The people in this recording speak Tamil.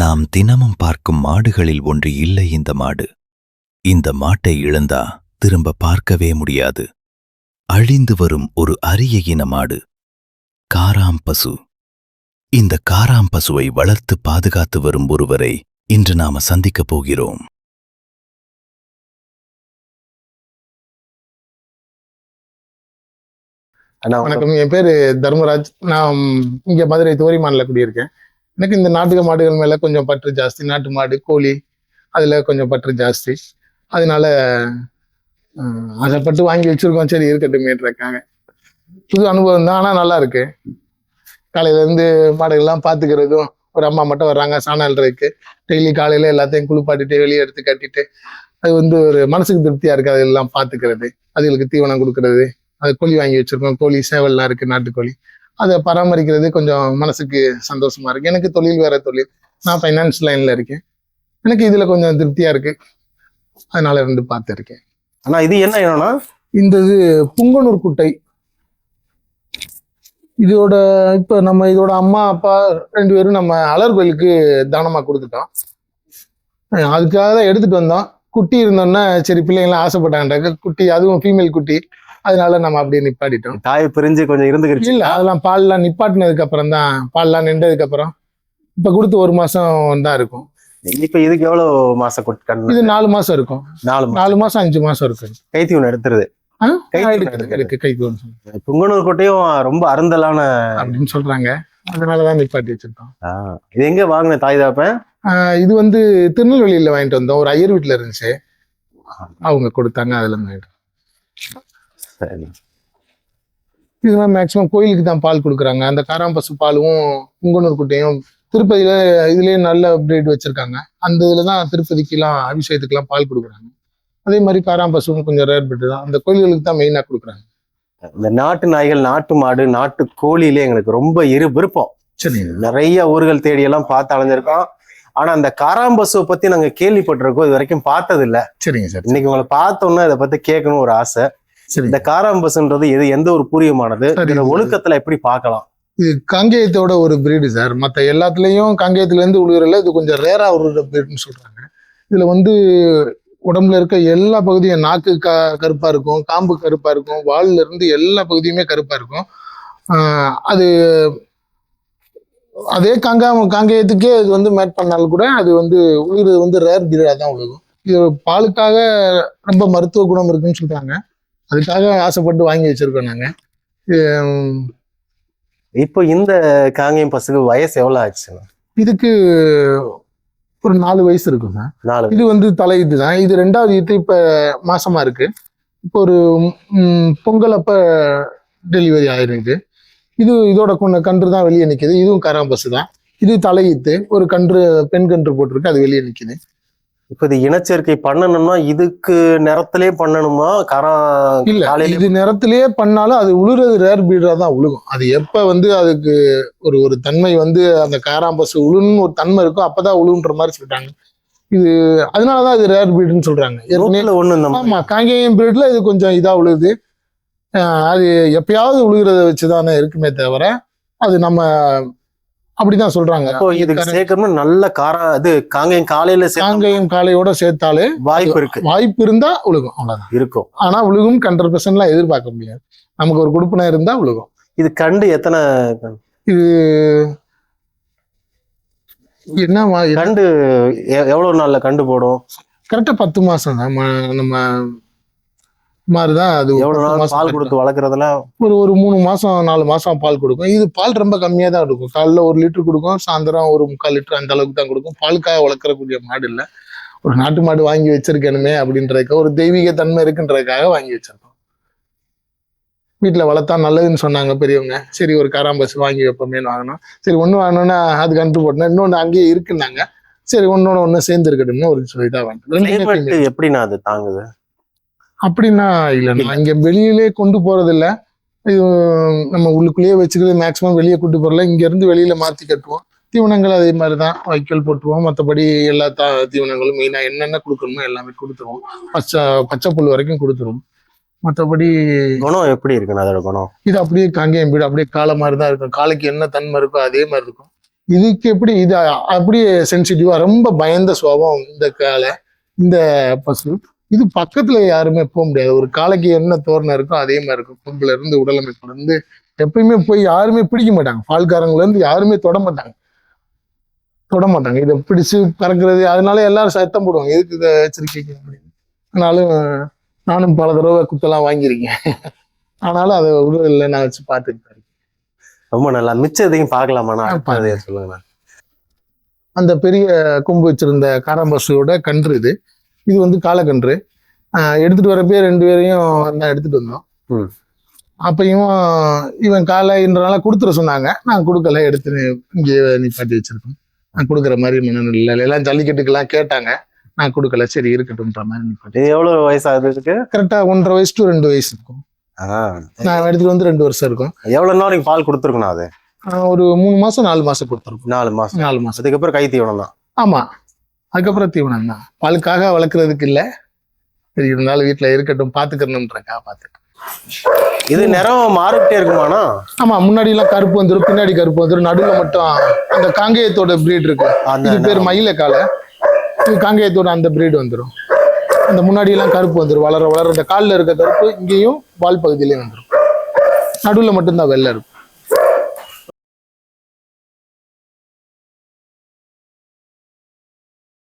நாம் தினமும் பார்க்கும் மாடுகளில் ஒன்று இல்லை இந்த மாடு. இந்த மாட்டை இழந்தா திரும்ப பார்க்கவே முடியாது. அழிந்து வரும் ஒரு அரிய இன மாடு. காராம் பசு. இந்த காராம் பசுவை வளர்த்து பாதுகாத்து வரும் ஒருவரை இன்று நாம சந்திக்கப் போகிறோம். வணக்கம். என் பேர் தர்மராஜ். நான் இங்க மதுரை தோரிமானில் குடியிருக்கேன். எனக்கு இந்த நாட்டுக மாடுகள் மேல கொஞ்சம் பற்று ஜாஸ்தி. நாட்டு மாடு கோழி அதுல கொஞ்சம் பற்று ஜாஸ்தி. அதனால அதை பட்டு வாங்கி வச்சிருக்கோம். சரி இருக்கட்டுமேன்றக்காக புது அனுபவம் தான் ஆனால் நல்லா இருக்கு. காலையில இருந்து மாடுகள்லாம் பார்த்துக்கிறதும் ஒரு அம்மா மட்டும் வர்றாங்க சாணல்றதுக்கு டெய்லி காலையில எல்லாத்தையும் குளிப்பாட்டிட்டு வெளியே எடுத்து கட்டிட்டு அது வந்து ஒரு மனசுக்கு திருப்தியா இருக்கு அதெல்லாம் பார்த்துக்கிறது அதுகளுக்கு தீவனம் கொடுக்கறது. அது கோழி வாங்கி வச்சிருக்கோம். கோழி சேவல்லாம் இருக்கு நாட்டுக்கோழி. அதை பராமரிக்கிறது கொஞ்சம் மனசுக்கு சந்தோஷமா இருக்கு. எனக்கு தொழில் வேற தொழில். நான் ஃபைனான்ஸ் லைன்ல இருக்கேன். எனக்கு இதுல கொஞ்சம் திருப்தியா இருக்கு. அதனால இருந்து பார்த்துருக்கேன். அண்ணா இது என்ன என்னன்னா இந்த இது புங்கனூர் குட்டை. இதோட இப்ப நம்ம இதோட அம்மா அப்பா ரெண்டு பேரும் நம்ம அலர் கோயிலுக்கு தானமா கொடுத்துட்டோம். அதுக்காக தான் எடுத்துட்டு வந்தோம். குட்டி இருந்தோன்னா சரி பிள்ளைங்களாம் ஆசைப்பட்டாங்க குட்டி அதுவும் ஃபீமேல் குட்டி. அதனால நம்ம அப்படியே நிப்பாட்டிட்டோம். தாய் பிரிஞ்சு கொஞ்சம் இருந்துக்கிடுச்சு இல்ல அதெல்லாம் பால்லாம் நிப்பாட்டினதுக்கு அப்புறம் தான் பால்லாம் நின்றதுக்கு அப்புறம் இப்ப கொடுத்து ஒரு மாசம் தான் இருக்கும். இப்ப இதுக்கு எவ்வளவு மாசம் இது நாலு மாசம் இருக்கும். நாலு மாசம். நாலு மாசம் அஞ்சு மாசம் இருக்கு கைத்தி எடுத்துருது. ஒன்று சொல்லு. புங்கனூர் கோட்டையும் ரொம்ப அருந்தலான அப்படின்னு சொல்றாங்க. அதனாலதான் நிப்பாட்டி வச்சிருக்கோம். இது எங்க வாங்கின தாய் தாப்பேன் இது வந்து திருநெல்வேலியில வாங்கிட்டு வந்தோம். ஒரு ஐயர் வீட்டுல இருந்துச்சு. அவங்க கொடுத்தாங்க அதுல இருந்து. சரி இதெல்லாம் மேக்சிமம் கோயிலுக்கு தான் பால் கொடுக்குறாங்க. அந்த காராம்பசு பாலும் புங்கனூர் குட்டையும் திருப்பதியில இதுலயே நல்ல பிரீட் வச்சிருக்காங்க. அந்த இதுல தான் திருப்பதிக்கெல்லாம் அபிஷேகத்துக்குலாம் பால் கொடுக்குறாங்க. அதே மாதிரி காராம்பசுவும் கொஞ்சம் ரேர் பிட்டு தான். அந்த கோயில்களுக்கு தான் மெயினா கொடுக்குறாங்க. இந்த நாட்டு நாய்கள் நாட்டு மாடு நாட்டு கோழியிலே எங்களுக்கு ரொம்ப இரு விருப்பம். சரி. நிறைய ஊர்கள் தேடி எல்லாம் பார்த்து அலைஞ்சிருக்கோம். ஆனா அந்த காராம்பசுவை பத்தி நாங்க கேள்விப்பட்டிருக்கோம். இது வரைக்கும் பார்த்தது இல்ல சரிங்க சார். இன்னைக்கு உங்களை பார்த்தோன்னா இதை பத்தி கேட்கணும் ஒரு ஆசை. இந்த காராம்பசுன்றது எது எந்த ஒரு பூரியமானது? ஒழுக்கத்துல எப்படி பார்க்கலாம்? இது காங்கேயத்தோட ஒரு பிரீடு சார். மற்ற எல்லாத்துலயும் காங்கேயத்துல இருந்து உழுகுறல இது கொஞ்சம் ரேரா உழுகுற பிரீடுன்னு சொல்றாங்க. இதுல வந்து உடம்புல இருக்க எல்லா பகுதியும் நாக்கு க கருப்பா இருக்கும் காம்பு கருப்பா இருக்கும் வால்ல இருந்து எல்லா பகுதியுமே கருப்பா இருக்கும். அது அதே காங்கா காங்கேயத்துக்கே இது வந்து மேட் பண்ணாலும் கூட அது வந்து உழுகுறது வந்து ரேர் பிரீடா தான் உழுகும். இது பாலுக்காக ரொம்ப மருத்துவ குணம் இருக்குன்னு சொல்றாங்க. அதுக்காக ஆசைப்பட்டு வாங்கி வச்சிருக்கோம் நாங்க. இது, இப்போ இந்த காங்கேயம் பசுக்கு வயசு எவ்வளவு ஆச்சுண்ணா இதுக்கு ஒரு நாலு வயசு நாலு இது வந்து தலையீத்து தான் இது ரெண்டாவது ஈத்து இப்ப மாசமா இருக்கு. இப்போ ஒரு பொங்கல் அப்ப டெலிவரி ஆயிருக்கு இது இதோட கொண்ட கன்று தான் வெளியே நிக்குது. இதுவும் கராம்பசு தான் இது தலையீத்து ஒரு கன்று பெண் கன்று போட்டிருக்கு. அது வெளியே நிக்குது. இப்போ இது இனச்சேர்க்கை பண்ணணும்னா இதுக்கு நிறத்திலே பண்ணணுமா? கரா இல்ல இது நிறத்திலேயே பண்ணாலும் அது உழுறது ரேர் பீடரா தான் உழுகும். அது எப்ப வந்து அதுக்கு ஒரு ஒரு தன்மை வந்து அந்த காராம்பசு உழுன்னு ஒரு தன்மை இருக்கோ அப்பதான் உழுன்ற மாதிரி சொல்றாங்க. இது அதனாலதான் இது ரேர் பீடுன்னு சொல்றாங்க. ஒண்ணு. ஆமா காங்கேயம் பீரியட்ல இது கொஞ்சம் இதா உழுகுது ஆஹ் அது எப்பயாவது உழுகிறத வச்சுதானே இருக்குமே தவிர அது நம்ம அப்படிதான் சொல்றாங்க. இதுக்கு சேர்க்கணும்னா நல்ல காரா இது காங்கேயம் காலையில காங்கேயம் காளையோட சேர்த்தாலே வாய்ப்பு இருக்கு. வாய்ப்பு இருந்தா உழுகும் அவ்வளவுதான். இருக்கும். ஆனா உழுகும் ஹண்ட்ரட் பெர்சன்ட்லாம் எதிர்பார்க்க முடியாது. நமக்கு ஒரு குடுப்பினை இருந்தா உழுகும். இது கண்டு எத்தனை இது என்ன கண்டு எவ்வளவு நாள்ல கண்டு போடும்? கரெக்டா பத்து மாசம் தான் நம்ம மாதிரிதான் அது எவ்வளவு நாள் பால். கொடுத்து வளர்க்குறதுல? ஒரு ஒரு மூணு மாசம் நாலு மாசம் பால் கொடுக்கும். இது பால் ரொம்ப கம்மியா தான் கொடுக்கும் காலைல ஒரு லிட்டர் கொடுக்கும் சாயந்தரம் ஒரு முக்கால் லிட்டர் அந்த அளவுக்கு தான் கொடுக்கும். பாலுக்காக வளர்க்கறக்கூடிய மாடு இல்ல. ஒரு நாட்டு மாடு வாங்கி வச்சிருக்கணுமே அப்படின்றதுக்காக ஒரு தெய்வீக தன்மை இருக்குன்றதுக்காக வாங்கி வச்சிருக்கோம். வீட்டுல வளர்த்தா நல்லதுன்னு சொன்னாங்க பெரியவங்க. சரி ஒரு காராம்பஸ் வாங்கி வைப்போமேன்னு வாங்கினோம். சரி ஒண்ணு வாங்கினோன்னா அது கண்டு போட்டோம் இன்னொன்னு அங்கேயே இருக்குன்னாங்க. சரி ஒன்னோட ஒண்ணு சேர்ந்து இருக்கட்டும்னு ஒரு சொல்லி தான் female. எப்படிண்ணா அது தாங்குது? அப்படின்னா இல்லைண்ணா இங்க வெளியிலே கொண்டு போறது இல்ல இது நம்ம உள்ளுக்குள்ளேயே வச்சுக்கிறது மேக்சிமம் வெளியே கூட்டு போறல இங்க இருந்து வெளியில மாத்தி கட்டுவோம். தீவனங்கள் அதே மாதிரி தான் வைக்கோல் போட்டுருவோம் மற்றபடி எல்லா தா தீவனங்களும் மெயினாக என்னென்ன கொடுக்கணுமோ எல்லாமே கொடுத்துருவோம். பச்சை பச்சை புல் வரைக்கும் கொடுத்துருவோம். மற்றபடி குணம் எப்படி இருக்குண்ணா அதோட குணம்? இது அப்படியே காங்கேயம் வீடு அப்படியே காலை மாதிரி தான் இருக்கும். காலைக்கு என்ன தன்மை இருக்கோ அதே மாதிரி இருக்கும். இதுக்கு எப்படி இது அப்படியே சென்சிட்டிவா ரொம்ப பயந்த சுபாவம் இந்த காலை இந்த பசு. இது பக்கத்துல யாருமே போக முடியாது. ஒரு காளைக்கு என்ன தோரணை இருக்கோ அதே மாதிரி இருக்கும். கொம்புல இருந்து உடலமைப்புல இருந்து எப்பயுமே போய் யாருமே பிடிக்க மாட்டாங்க. பால்காரங்கள்ல இருந்து யாருமே தொட மாட்டாங்க. தொட மாட்டாங்க. இதை பிடிச்சு பறக்கிறது அதனால எல்லாரும் சத்தம் போடுவாங்க. எதுக்கு இதை வச்சிருக்கீங்க அப்படின்னு. ஆனாலும் நானும் பல தடவை குத்தெல்லாம் வாங்கியிருக்கேன். ஆனாலும் அதை உடல்ல நான் வச்சு பார்த்துக்கிட்டேன் ரொம்ப நல்லா. மிச்சம் எதையும் பார்க்கலாமாண்ணா சொல்லுங்கண்ணா அந்த பெரிய கொம்பு வச்சிருந்த காராம்பசுவோட கன்று இது. இது வந்து காலக்கன்று. எடுத்துட்டு வரப்பே ரெண்டு பேரையும் நான் எடுத்துட்டு வந்தோம். ம். அப்ப இவன் காலைன்றனால கொடுத்துட சொன்னாங்க. நான் கொடுக்கல எடுத்து இங்கே நிப்பாட்டி வச்சிருக்கோம். நான் கொடுக்குற மாதிரி மனநிலை இல்லை. எல்லாம் ஜல்லிக்கட்டுக்கெல்லாம் கேட்டாங்க. நான் கொடுக்கல. சரி இருக்கட்டும்ன்ற மாதிரி நிப்பாட்டி இது எவ்வளவு வயசு ஆகுது இதுக்கு? கரெக்டா ஒன்றரை வயசு டு ரெண்டு வயசு இருக்கும். நான் எடுத்துட்டு வந்து ரெண்டு வருஷம் இருக்கும். எவ்வளவு நாள் நீங்க பால் கொடுத்துருக்கணும் அது? ஒரு மூணு மாசம் நாலு மாசம் கொடுத்துருக்கோம். நாலு மாசம். நாலு மாசம். அதுக்கப்புறம் கை தீவனம் தான். ஆமா. அதுக்கப்புறம் தீவனம் தான். பாலுக்காக வளர்க்குறதுக்கு இல்ல. சரி இருந்தாலும் வீட்டுல இருக்கட்டும் பாத்துக்கணும்ன்றக்கா பாத்துட்டு இது நிறம் மாறிக்கிட்டே இருக்குமாண்ணா? ஆமா முன்னாடி எல்லாம் கருப்பு வந்துடும் பின்னாடி கருப்பு வந்துடும் நடுவுல மட்டும் அந்த காங்கேயத்தோட பிரீட் இருக்கு. அந்த இது பேர் மயில காலை இது காங்கேயத்தோட அந்த பிரீட் வந்துடும் அந்த முன்னாடி எல்லாம் கருப்பு வந்துடும் வளர வளர. இந்த காலில் இருக்க கருப்பு இங்கேயும் வால் பகுதியிலையும் வந்துடும் நடுவுல மட்டும்தான் வெள்ளை இருக்கும்.